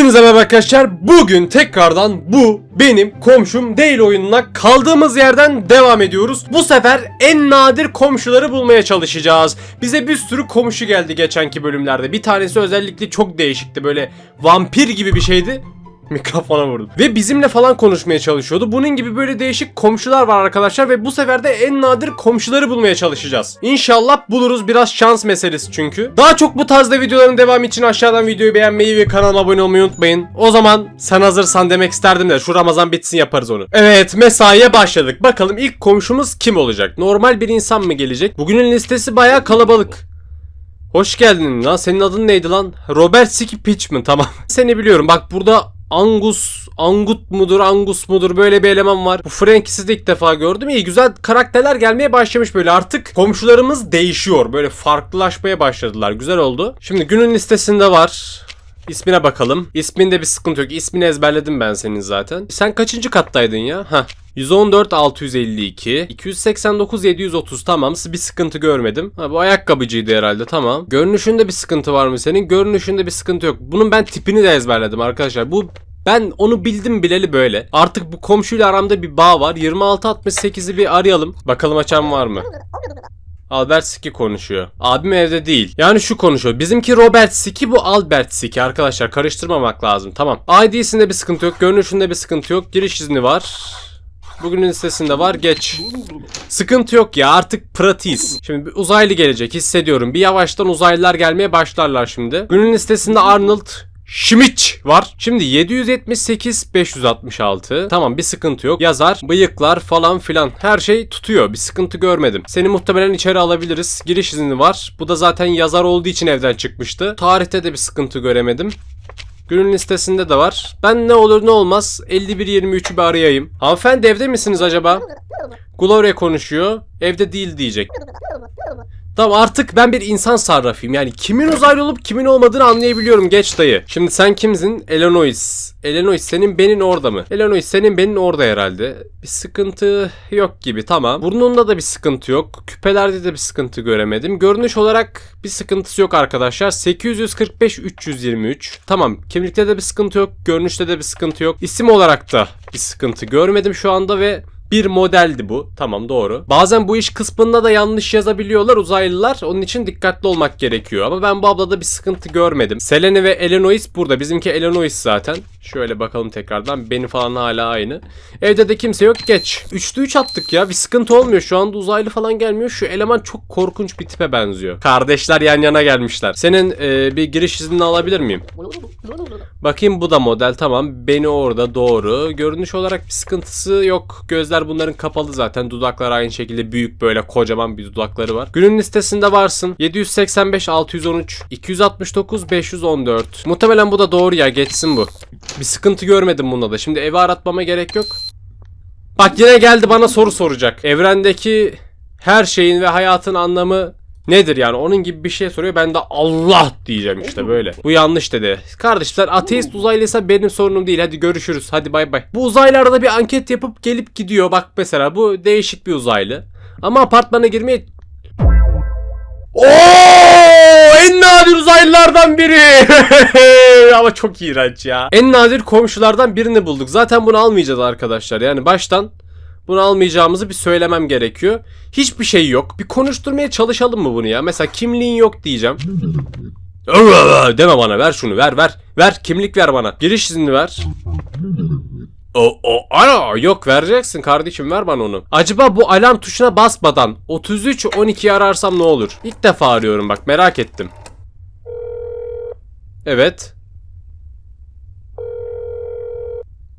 Hepinize merhaba arkadaşlar. Bugün tekrardan bu benim komşum değil oyununa kaldığımız yerden devam ediyoruz. Bu sefer en nadir komşuları bulmaya çalışacağız. Bize bir sürü komşu geldi geçenki bölümlerde. Bir tanesi özellikle çok değişikti. Böyle vampir gibi bir şeydi. Mikrofona vurdum. Ve bizimle falan konuşmaya çalışıyordu. Bunun gibi böyle değişik komşular var arkadaşlar ve bu sefer de en nadir komşuları bulmaya çalışacağız. İnşallah buluruz biraz şans meselesi çünkü. Daha çok bu tarzda videoların devamı için aşağıdan videoyu beğenmeyi ve kanalıma abone olmayı unutmayın. O zaman sen hazırsan demek isterdim de şu Ramazan bitsin yaparız onu. Evet mesaiye başladık. Bakalım ilk komşumuz kim olacak? Normal bir insan mı gelecek? Bugünün listesi bayağı kalabalık. Hoş geldin lan. Senin adın neydi lan? Robert Siki Pitch mi? Tamam. Seni biliyorum. Bak burada Angus, Angut mudur, Angus mudur böyle bir eleman var. Bu Frankis'i de ilk defa gördüm. İyi güzel karakterler gelmeye başlamış böyle. Artık komşularımız değişiyor. Böyle farklılaşmaya başladılar. Güzel oldu. Şimdi günün listesinde var. İsmine bakalım. İsminde bir sıkıntı yok. İsmini ezberledim ben senin zaten. Sen kaçıncı kattaydın ya? Heh. 114 652 289 730 tamam bir sıkıntı görmedim. Ha, bu ayakkabıcıydı herhalde tamam. Görünüşünde bir sıkıntı var mı senin? Görünüşünde bir sıkıntı yok. Bunun ben tipini de ezberledim arkadaşlar. Bu ben onu bildim bileli böyle. Artık bu komşuyla aramda bir bağ var. 2668'i bir arayalım. Bakalım açan var mı? Albert Siki konuşuyor. Abim evde değil. Yani şu konuşuyor. Bizimki Robert Siki bu Albert Siki arkadaşlar. Karıştırmamak lazım. Tamam. ID'sinde bir sıkıntı yok. Görünüşünde bir sıkıntı yok. Giriş izni var. Bugünün listesinde var. Geç. Sıkıntı yok ya artık pratiz. Şimdi bir uzaylı gelecek hissediyorum. Bir yavaştan uzaylılar gelmeye başlarlar şimdi. Günün listesinde Arnold Schmidt var. Şimdi 778 566. Tamam bir sıkıntı yok. Yazar, bıyıklar falan filan her şey tutuyor. Bir sıkıntı görmedim. Seni muhtemelen içeri alabiliriz. Giriş izni var. Bu da zaten yazar olduğu için evden çıkmıştı. Tarihte de bir sıkıntı göremedim. Günün listesinde de var. Ben ne olur ne olmaz 51-23'ü bir arayayım. Hanımefendi evde misiniz acaba? Gloria konuşuyor. Evde değil diyecek. Tamam artık ben bir insan sarrafıyım. Yani kimin uzaylı olup kimin olmadığını anlayabiliyorum geç dayı. Şimdi sen kimsin? Elenois. Elenois senin benin orada mı? Elenois senin benin orada herhalde. Bir sıkıntı yok gibi tamam. Burnunda da bir sıkıntı yok. Küpelerde de bir sıkıntı göremedim. Görünüş olarak bir sıkıntısı yok arkadaşlar. 845 323. Tamam. Kimlikte de bir sıkıntı yok. Görünüşte de bir sıkıntı yok. İsim olarak da bir sıkıntı görmedim şu anda ve bir modeldi bu. Tamam doğru. Bazen bu iş kısmında da yanlış yazabiliyorlar uzaylılar. Onun için dikkatli olmak gerekiyor. Ama ben bu ablada bir sıkıntı görmedim. Selene ve Elenois burada. Bizimki Elenois zaten. Şöyle bakalım tekrardan. Beni falan hala aynı. Evde de kimse yok. Geç. 3'lü 3 attık ya. Bir sıkıntı olmuyor. Şu anda uzaylı falan gelmiyor. Şu eleman çok korkunç bir tipe benziyor. Kardeşler yan yana gelmişler. Senin e, bir giriş iznini alabilir miyim? Bakayım bu da model tamam. Beni orada doğru. Görünüş olarak bir sıkıntısı yok. Gözler bunların kapalı zaten. Dudaklar aynı şekilde büyük böyle kocaman bir dudakları var. Günün listesinde varsın. 785 613 269 514. Muhtemelen bu da doğru ya geçsin bu. Bir sıkıntı görmedim bunda da. Şimdi evi aratmama gerek yok. Bak yine geldi bana soru soracak. Evrendeki her şeyin ve hayatın anlamı nedir yani? Onun gibi bir şey soruyor. Ben de Allah diyeceğim işte böyle. Bu yanlış dedi. Kardeşler ateist uzaylıysa benim sorunum değil. Hadi görüşürüz. Hadi bay bay. Bu uzaylarda bir anket yapıp gelip gidiyor. Bak mesela bu değişik bir uzaylı. Ama apartmana girmeye Oo, en nadir uzaylılardan biri. Ama çok iğrenç ya. En nadir komşulardan birini bulduk. Zaten bunu almayacağız arkadaşlar. Yani baştan bunu almayacağımızı bir söylemem gerekiyor. Hiçbir şey yok. Bir konuşturmaya çalışalım mı bunu ya? Mesela kimliğin yok diyeceğim. Deme bana ver şunu ver ver. Ver kimlik ver bana. Giriş izni ver. O, o, ana, yok vereceksin kardeşim ver bana onu. Acaba bu alarm tuşuna basmadan 33 12'yi ararsam ne olur? İlk defa arıyorum bak merak ettim. Evet.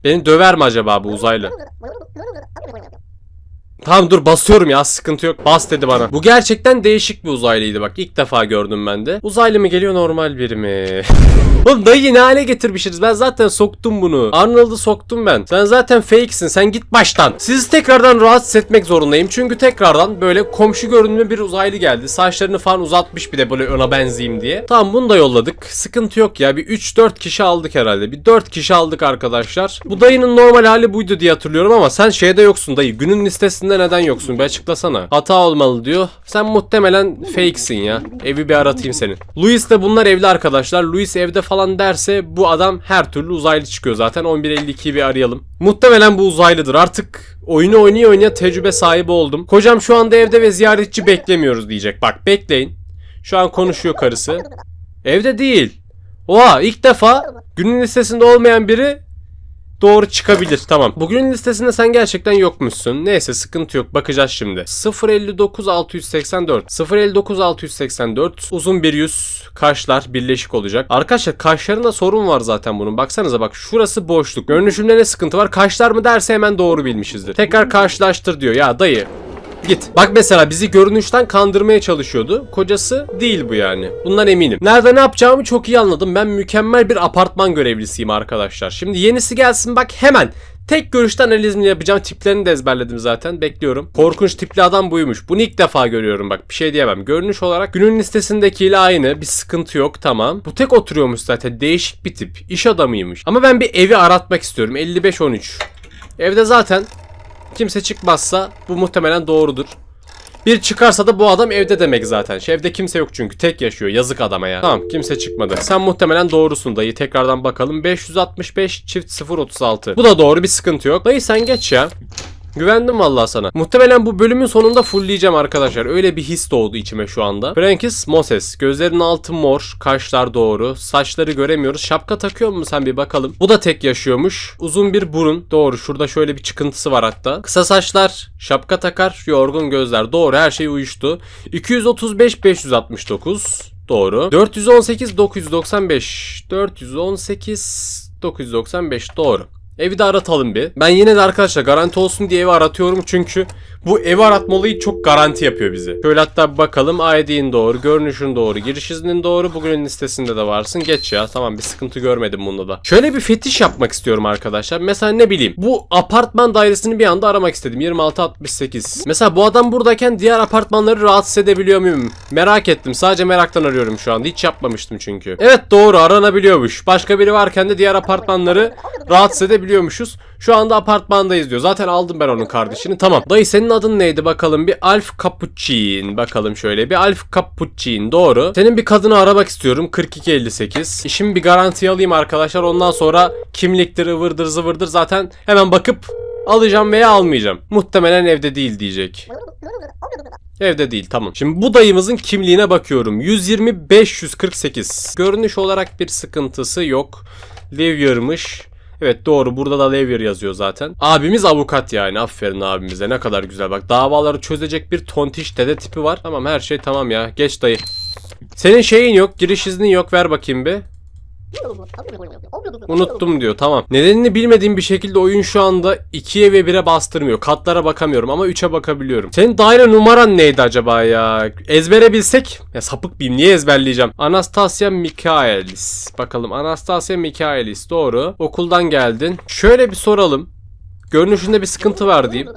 Beni döver mi acaba bu uzaylı? Tamam dur basıyorum ya sıkıntı yok. Bas dedi bana. Bu gerçekten değişik bir uzaylıydı bak. ilk defa gördüm ben de. Uzaylı mı geliyor normal biri mi? Oğlum dayı ne hale getirmişiz? Ben zaten soktum bunu. Arnold'u soktum ben. Sen zaten fake'sin. Sen git baştan. Sizi tekrardan rahatsız etmek zorundayım. Çünkü tekrardan böyle komşu görünümlü bir uzaylı geldi. Saçlarını falan uzatmış bir de böyle ona benzeyeyim diye. Tamam bunu da yolladık. Sıkıntı yok ya. Bir 3-4 kişi aldık herhalde. Bir 4 kişi aldık arkadaşlar. Bu dayının normal hali buydu diye hatırlıyorum ama sen şeyde yoksun dayı. Günün listesinde listesinde neden yoksun? Bir açıklasana. Hata olmalı diyor. Sen muhtemelen fakesin ya. Evi bir aratayım senin. Louis de bunlar evli arkadaşlar. Louis evde falan derse bu adam her türlü uzaylı çıkıyor zaten. 1152'yi bir arayalım. Muhtemelen bu uzaylıdır. Artık oyunu oynaya oynaya tecrübe sahibi oldum. Kocam şu anda evde ve ziyaretçi beklemiyoruz diyecek. Bak bekleyin. Şu an konuşuyor karısı. Evde değil. Oha ilk defa günün listesinde olmayan biri doğru çıkabilir. Tamam. Bugünün listesinde sen gerçekten yokmuşsun. Neyse sıkıntı yok. Bakacağız şimdi. 059 684. 059 684. Uzun bir yüz. Kaşlar birleşik olacak. Arkadaşlar kaşlarında sorun var zaten bunun. Baksanıza bak şurası boşluk. Görünüşümde ne sıkıntı var? Kaşlar mı derse hemen doğru bilmişizdir. Tekrar karşılaştır diyor. Ya dayı Git. Bak mesela bizi görünüşten kandırmaya çalışıyordu. Kocası değil bu yani. Bundan eminim. Nerede ne yapacağımı çok iyi anladım. Ben mükemmel bir apartman görevlisiyim arkadaşlar. Şimdi yenisi gelsin bak hemen. Tek görüşte analizini yapacağım. Tiplerini de ezberledim zaten. Bekliyorum. Korkunç tipli adam buymuş. Bunu ilk defa görüyorum bak. Bir şey diyemem. Görünüş olarak günün listesindekiyle aynı. Bir sıkıntı yok. Tamam. Bu tek oturuyormuş zaten. Değişik bir tip. İş adamıymış. Ama ben bir evi aratmak istiyorum. 55-13. Evde zaten Kimse çıkmazsa bu muhtemelen doğrudur. Bir çıkarsa da bu adam evde demek zaten. Şey, evde kimse yok çünkü. Tek yaşıyor. Yazık adama ya. Tamam kimse çıkmadı. Sen muhtemelen doğrusun dayı. Tekrardan bakalım. 565 çift 036. Bu da doğru bir sıkıntı yok. Dayı sen geç ya. Güvendim vallahi sana. Muhtemelen bu bölümün sonunda fullleyeceğim arkadaşlar. Öyle bir his doğdu içime şu anda. Frankis Moses. Gözlerinin altı mor. Kaşlar doğru. Saçları göremiyoruz. Şapka takıyor mu sen bir bakalım. Bu da tek yaşıyormuş. Uzun bir burun. Doğru. Şurada şöyle bir çıkıntısı var hatta. Kısa saçlar. Şapka takar. Yorgun gözler. Doğru. Her şey uyuştu. 235 569. Doğru. 418 995. 418 995 doğru. Evi de aratalım bir. Ben yine de arkadaşlar garanti olsun diye evi aratıyorum çünkü bu evi aratma olayı çok garanti yapıyor bizi. Şöyle hatta bakalım ID'in doğru, görünüşün doğru, giriş iznin doğru. Bugünün listesinde de varsın. Geç ya. Tamam bir sıkıntı görmedim bunda da. Şöyle bir fetiş yapmak istiyorum arkadaşlar. Mesela ne bileyim. Bu apartman dairesini bir anda aramak istedim. 2668. Mesela bu adam buradayken diğer apartmanları rahatsız edebiliyor muyum? Merak ettim. Sadece meraktan arıyorum şu anda. Hiç yapmamıştım çünkü. Evet doğru aranabiliyormuş. Başka biri varken de diğer apartmanları rahatsız edebiliyormuşuz. Şu anda apartmandayız diyor. Zaten aldım ben onun kardeşini. Tamam. Dayı senin adın neydi bakalım? Bir Alf Cappuccin. Bakalım şöyle. Bir Alf Cappuccin. Doğru. Senin bir kadını aramak istiyorum. 4258. İşimi bir garantiye alayım arkadaşlar. Ondan sonra kimliktir, ıvırdır, zıvırdır. Zaten hemen bakıp alacağım veya almayacağım. Muhtemelen evde değil diyecek. Evde değil tamam. Şimdi bu dayımızın kimliğine bakıyorum. 120 548. Görünüş olarak bir sıkıntısı yok. Lawyer'mış. Evet doğru burada da Lawyer yazıyor zaten. Abimiz avukat yani aferin abimize ne kadar güzel bak davaları çözecek bir tontiş dede tipi var. Tamam her şey tamam ya geç dayı. Senin şeyin yok giriş iznin yok ver bakayım bir. Unuttum diyor tamam. Nedenini bilmediğim bir şekilde oyun şu anda 2'ye ve 1'e bastırmıyor. Katlara bakamıyorum ama 3'e bakabiliyorum. Senin daire numaran neydi acaba ya? Ezbere bilsek. Ya sapık mıyım niye ezberleyeceğim? Anastasia Mikaelis. Bakalım Anastasia Mikaelis doğru. Okuldan geldin. Şöyle bir soralım. Görünüşünde bir sıkıntı var diyeyim.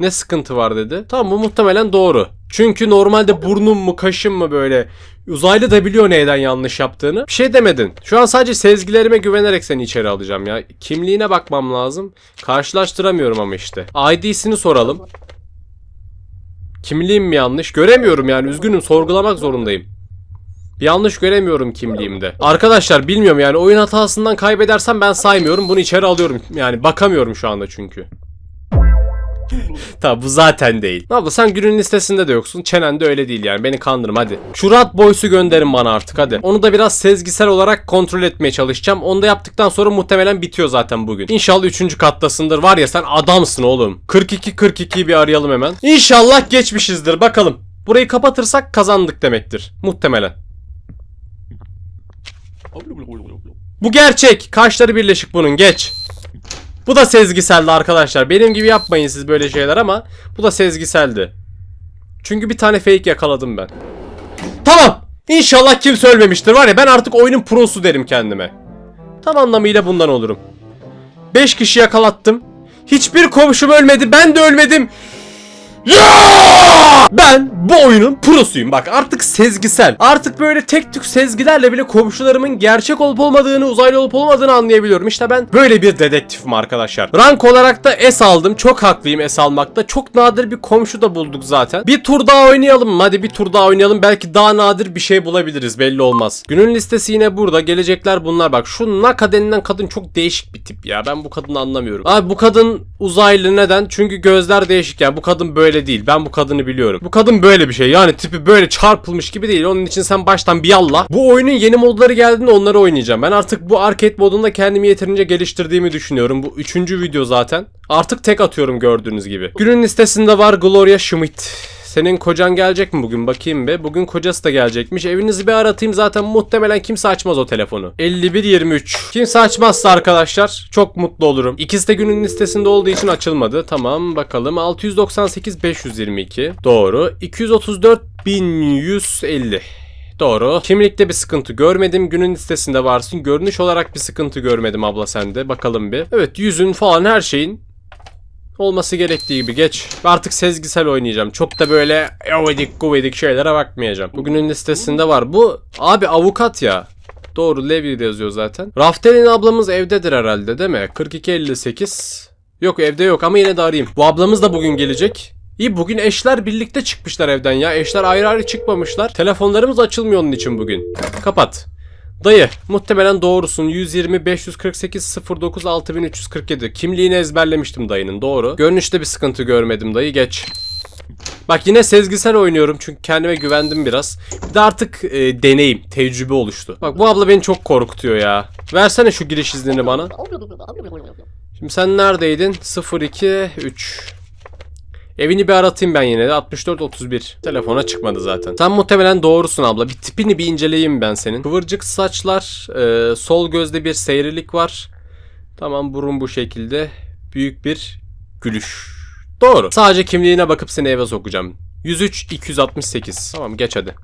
Ne sıkıntı var dedi. Tamam bu muhtemelen doğru. Çünkü normalde burnum mu kaşım mı böyle uzaylı da biliyor neyden yanlış yaptığını. Bir şey demedin. Şu an sadece sezgilerime güvenerek seni içeri alacağım ya. Kimliğine bakmam lazım. Karşılaştıramıyorum ama işte. ID'sini soralım. Kimliğim mi yanlış? Göremiyorum yani üzgünüm sorgulamak zorundayım. Bir yanlış göremiyorum kimliğimde. Arkadaşlar bilmiyorum yani oyun hatasından kaybedersem ben saymıyorum. Bunu içeri alıyorum. Yani bakamıyorum şu anda çünkü. Tamam bu zaten değil. Abla sen günün listesinde de yoksun. Çenen de öyle değil yani. Beni kandırma hadi. Şu Rat Boys'u gönderin bana artık hadi. Onu da biraz sezgisel olarak kontrol etmeye çalışacağım. Onu da yaptıktan sonra muhtemelen bitiyor zaten bugün. İnşallah 3. kattasındır. Var ya sen adamsın oğlum. 42-42'yi bir arayalım hemen. İnşallah geçmişizdir. Bakalım. Burayı kapatırsak kazandık demektir. Muhtemelen. Bu gerçek. Kaşları birleşik bunun. Geç. Bu da sezgiseldi arkadaşlar. Benim gibi yapmayın siz böyle şeyler ama bu da sezgiseldi. Çünkü bir tane fake yakaladım ben. Tamam. İnşallah kimse ölmemiştir. Var ya ben artık oyunun prosu derim kendime. Tam anlamıyla bundan olurum. 5 kişi yakalattım. Hiçbir komşum ölmedi. Ben de ölmedim. Ben bu oyunun prosuyum. Bak artık sezgisel. Artık böyle tek tük sezgilerle bile komşularımın gerçek olup olmadığını, uzaylı olup olmadığını anlayabiliyorum. İşte ben böyle bir dedektifim arkadaşlar. Rank olarak da S aldım. Çok haklıyım S almakta. Çok nadir bir komşu da bulduk zaten. Bir tur daha oynayalım? Hadi bir tur daha oynayalım. Belki daha nadir bir şey bulabiliriz. Belli olmaz. Günün listesi yine burada. Gelecekler bunlar. Bak şu Naka denilen kadın çok değişik bir tip ya. Ben bu kadını anlamıyorum. Abi bu kadın uzaylı neden? Çünkü gözler değişik ya. Bu kadın böyle değil. Ben bu kadını biliyorum. Bu kadın böyle bir şey. Yani tipi böyle çarpılmış gibi değil. Onun için sen baştan bir yallah. Bu oyunun yeni modları geldiğinde onları oynayacağım. Ben artık bu arcade modunda kendimi yeterince geliştirdiğimi düşünüyorum. Bu üçüncü video zaten. Artık tek atıyorum gördüğünüz gibi. Günün listesinde var Gloria Schmidt. Senin kocan gelecek mi bugün bakayım be. Bugün kocası da gelecekmiş. Evinizi bir aratayım zaten muhtemelen kimse açmaz o telefonu. 5123. Kimse açmazsa arkadaşlar çok mutlu olurum. İkisi de günün listesinde olduğu için açılmadı. Tamam bakalım. 698 522. Doğru. 234 1150. Doğru. Kimlikte bir sıkıntı görmedim. Günün listesinde varsın. Görünüş olarak bir sıkıntı görmedim abla sende. Bakalım bir. Evet yüzün falan her şeyin olması gerektiği gibi geç. Artık sezgisel oynayacağım. Çok da böyle evedik guvedik şeylere bakmayacağım. Bugünün listesinde var. Bu abi avukat ya. Doğru Levi yazıyor zaten. Raftelin ablamız evdedir herhalde değil mi? 4258. Yok evde yok ama yine de arayayım. Bu ablamız da bugün gelecek. İyi bugün eşler birlikte çıkmışlar evden ya. Eşler ayrı ayrı çıkmamışlar. Telefonlarımız açılmıyor onun için bugün. Kapat. Dayı muhtemelen doğrusun 120 548 09 6347 kimliğini ezberlemiştim dayının doğru görünüşte bir sıkıntı görmedim dayı geç Bak yine sezgisel oynuyorum çünkü kendime güvendim biraz. Bir de artık e, deneyim, tecrübe oluştu. Bak bu abla beni çok korkutuyor ya. Versene şu giriş iznini bana. Şimdi sen neredeydin? 02 3. Evini bir aratayım ben yine de 64 31. Telefona çıkmadı zaten. Sen muhtemelen doğrusun abla. Bir tipini bir inceleyeyim ben senin. Kıvırcık saçlar, e, sol gözde bir seyrilik var. Tamam burun bu şekilde. Büyük bir gülüş. Doğru. Sadece kimliğine bakıp seni eve sokacağım. 103 268. Tamam geç hadi.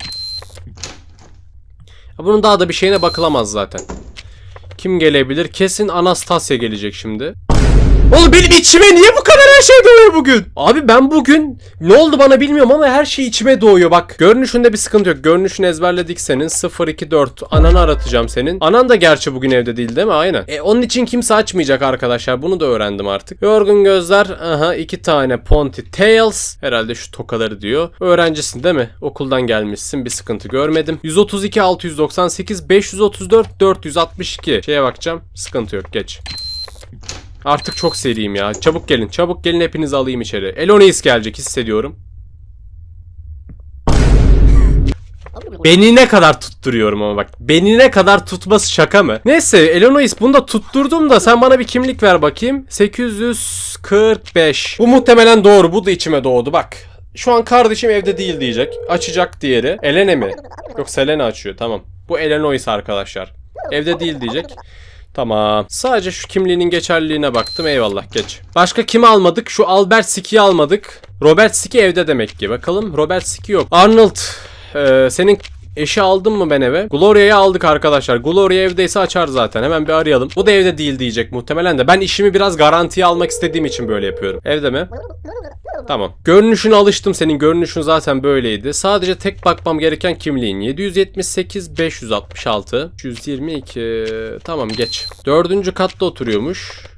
Bunun daha da bir şeyine bakılamaz zaten. Kim gelebilir? Kesin Anastasia gelecek şimdi. Oğlum benim içime niye bu kadar her şey doğuyor bugün? Abi ben bugün ne oldu bana bilmiyorum ama her şey içime doğuyor bak. Görünüşünde bir sıkıntı yok. Görünüşünü ezberledik senin. 024. Ananı aratacağım senin. Anan da gerçi bugün evde değil değil mi? Aynen. E onun için kimse açmayacak arkadaşlar. Bunu da öğrendim artık. Yorgun gözler. Aha iki tane Ponty Tails. Herhalde şu tokaları diyor. Öğrencisin değil mi? Okuldan gelmişsin. Bir sıkıntı görmedim. 132 698 534 462. Şeye bakacağım. Sıkıntı yok. Geç. Artık çok seriyim ya. Çabuk gelin. Çabuk gelin hepinizi alayım içeri. Elonis gelecek hissediyorum. Beni ne kadar tutturuyorum ama bak. Beni ne kadar tutması şaka mı? Neyse Elonis bunu da tutturdum da sen bana bir kimlik ver bakayım. 845. Bu muhtemelen doğru. Bu da içime doğdu bak. Şu an kardeşim evde değil diyecek. Açacak diğeri. Elene mi? Yok Selena açıyor tamam. Bu Elenois arkadaşlar. Evde değil diyecek. Tamam. Sadece şu kimliğinin geçerliliğine baktım. Eyvallah geç. Başka kimi almadık? Şu Albert Siki'yi almadık. Robert Siki evde demek ki. Bakalım Robert Siki yok. Arnold e, senin eşi aldın mı ben eve? Gloria'yı aldık arkadaşlar. Gloria evdeyse açar zaten. Hemen bir arayalım. Bu da evde değil diyecek muhtemelen de. Ben işimi biraz garantiye almak istediğim için böyle yapıyorum. Evde mi? Tamam. Görünüşüne alıştım senin. Görünüşün zaten böyleydi. Sadece tek bakmam gereken kimliğin. 778 566 122 Tamam geç. Dördüncü katta oturuyormuş.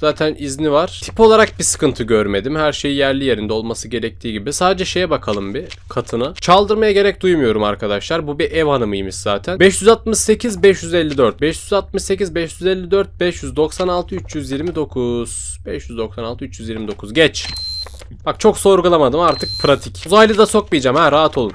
Zaten izni var. Tip olarak bir sıkıntı görmedim. Her şey yerli yerinde olması gerektiği gibi. Sadece şeye bakalım bir katına. Çaldırmaya gerek duymuyorum arkadaşlar. Bu bir ev hanımıymış zaten. 568 554 568 554 596 329 596 329 geç. Bak çok sorgulamadım artık pratik. Uzaylı da sokmayacağım ha rahat olun.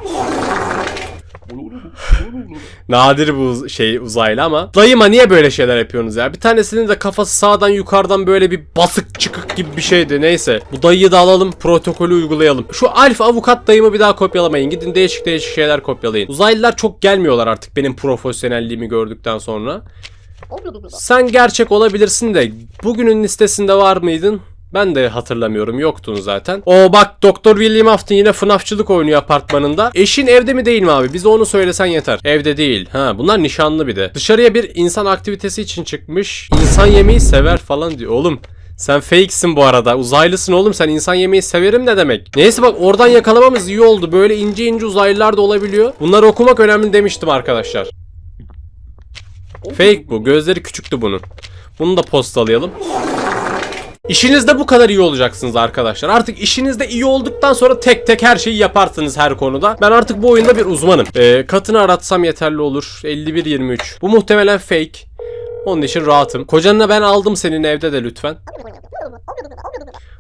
Nadir bu şey uzaylı ama. Dayıma niye böyle şeyler yapıyorsunuz ya? Bir tanesinin de kafası sağdan yukarıdan böyle bir basık çıkık gibi bir şeydi. Neyse. Bu dayıyı da alalım protokolü uygulayalım. Şu Alf avukat dayımı bir daha kopyalamayın. Gidin değişik değişik şeyler kopyalayın. Uzaylılar çok gelmiyorlar artık benim profesyonelliğimi gördükten sonra. Sen gerçek olabilirsin de bugünün listesinde var mıydın? Ben de hatırlamıyorum yoktun zaten. O bak Doktor William Afton yine FNAFçılık oynuyor apartmanında. Eşin evde mi değil mi abi? Bize onu söylesen yeter. Evde değil. Ha bunlar nişanlı bir de. Dışarıya bir insan aktivitesi için çıkmış. İnsan yemeği sever falan diyor. Oğlum Sen fake'sin bu arada. Uzaylısın oğlum. Sen insan yemeyi severim ne demek? Neyse bak oradan yakalamamız iyi oldu. Böyle ince ince uzaylılar da olabiliyor. Bunları okumak önemli demiştim arkadaşlar. Fake bu. Gözleri küçüktü bunun. Bunu da postalayalım. İşinizde bu kadar iyi olacaksınız arkadaşlar. Artık işinizde iyi olduktan sonra tek tek her şeyi yaparsınız her konuda. Ben artık bu oyunda bir uzmanım. Ee, katını aratsam yeterli olur. 51-23. Bu muhtemelen fake. Onun için rahatım. Kocanına ben aldım senin evde de lütfen.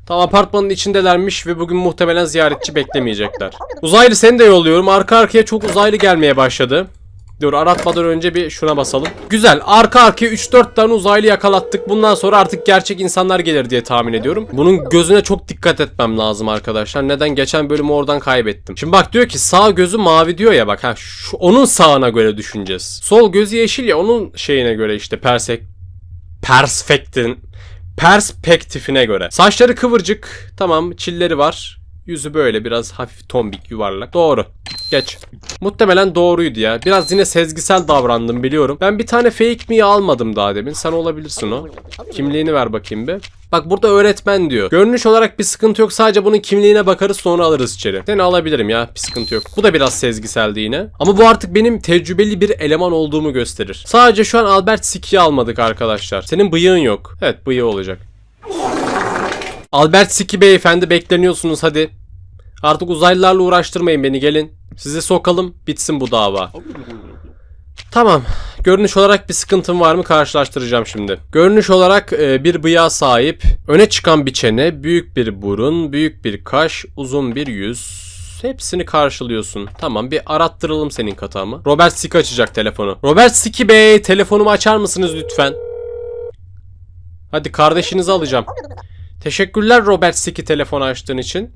Tam apartmanın içindelermiş ve bugün muhtemelen ziyaretçi beklemeyecekler. Uzaylı seni de yolluyorum. Arka arkaya çok uzaylı gelmeye başladı. Dur aratmadan önce bir şuna basalım. Güzel. Arka arkaya 3-4 tane uzaylı yakalattık. Bundan sonra artık gerçek insanlar gelir diye tahmin ediyorum. Bunun gözüne çok dikkat etmem lazım arkadaşlar. Neden? Geçen bölümü oradan kaybettim. Şimdi bak diyor ki sağ gözü mavi diyor ya bak ha şu, onun sağına göre düşüneceğiz. Sol gözü yeşil ya onun şeyine göre işte persek perspektin perspektifine göre. Saçları kıvırcık. Tamam çilleri var. Yüzü böyle biraz hafif tombik yuvarlak. Doğru. Geç. Muhtemelen doğruydu ya. Biraz yine sezgisel davrandım biliyorum. Ben bir tane fake mi almadım daha demin. Sen olabilirsin o. Kimliğini ver bakayım bir. Bak burada öğretmen diyor. Görünüş olarak bir sıkıntı yok. Sadece bunun kimliğine bakarız sonra alırız içeri. Seni alabilirim ya. Bir sıkıntı yok. Bu da biraz sezgiseldi yine. Ama bu artık benim tecrübeli bir eleman olduğumu gösterir. Sadece şu an Albert Siki'yi almadık arkadaşlar. Senin bıyığın yok. Evet bıyığı olacak. Albert Siki beyefendi bekleniyorsunuz hadi. Artık uzaylılarla uğraştırmayın beni gelin. Sizi sokalım bitsin bu dava. Tamam. Görünüş olarak bir sıkıntım var mı karşılaştıracağım şimdi. Görünüş olarak e, bir bıyığa sahip, öne çıkan bir çene, büyük bir burun, büyük bir kaş, uzun bir yüz. Hepsini karşılıyorsun. Tamam bir arattıralım senin katağımı. Robert Siki açacak telefonu. Robert Siki Bey telefonumu açar mısınız lütfen? Hadi kardeşinizi alacağım. Teşekkürler Robert Siki telefonu açtığın için.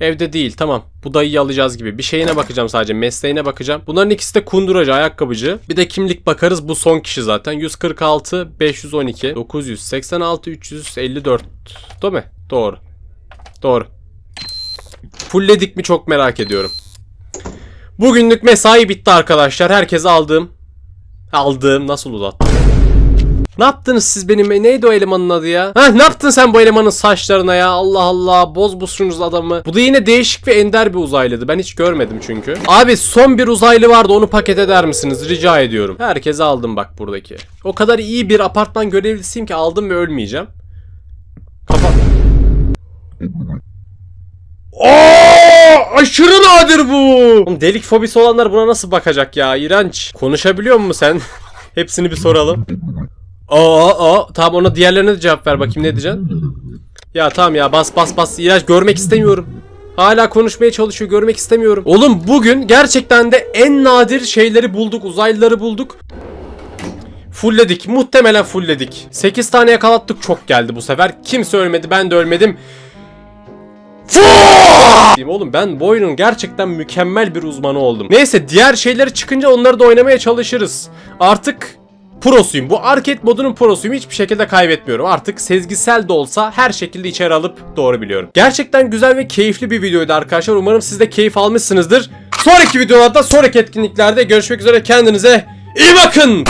Evde değil tamam. Bu dayıyı alacağız gibi. Bir şeyine bakacağım sadece. Mesleğine bakacağım. Bunların ikisi de kunduracı, ayakkabıcı. Bir de kimlik bakarız. Bu son kişi zaten. 146, 512, 986, 354. Değil mi? Doğru. Doğru. Fullledik mi çok merak ediyorum. Bugünlük mesai bitti arkadaşlar. Herkes aldığım. Aldığım. Nasıl uzattım? Ne yaptınız siz benim? Neydi o elemanın adı ya? Ha ne yaptın sen bu elemanın saçlarına ya? Allah Allah. Boz busunuz adamı. Bu da yine değişik ve ender bir uzaylıydı. Ben hiç görmedim çünkü. Abi son bir uzaylı vardı. Onu paket eder misiniz? Rica ediyorum. Herkese aldım bak buradaki. O kadar iyi bir apartman görevlisiyim ki aldım ve ölmeyeceğim. Kapat. Aşırı nadir bu. Oğlum delik fobisi olanlar buna nasıl bakacak ya? İğrenç. Konuşabiliyor musun sen? Hepsini bir soralım. Aa, aa, tamam ona diğerlerine de cevap ver bakayım ne diyeceksin? Ya tamam ya bas bas bas İğrenç görmek istemiyorum. Hala konuşmaya çalışıyor görmek istemiyorum. Oğlum bugün gerçekten de en nadir şeyleri bulduk uzaylıları bulduk. Fullledik muhtemelen fullledik. 8 tane yakalattık çok geldi bu sefer. Kimse ölmedi ben de ölmedim. Oğlum ben bu oyunun gerçekten mükemmel bir uzmanı oldum. Neyse diğer şeyleri çıkınca onları da oynamaya çalışırız. Artık prosuyum. Bu arcade modunun prosuyum. Hiçbir şekilde kaybetmiyorum. Artık sezgisel de olsa her şekilde içeri alıp doğru biliyorum. Gerçekten güzel ve keyifli bir videoydu arkadaşlar. Umarım siz de keyif almışsınızdır. Sonraki videolarda, sonraki etkinliklerde görüşmek üzere. Kendinize iyi bakın.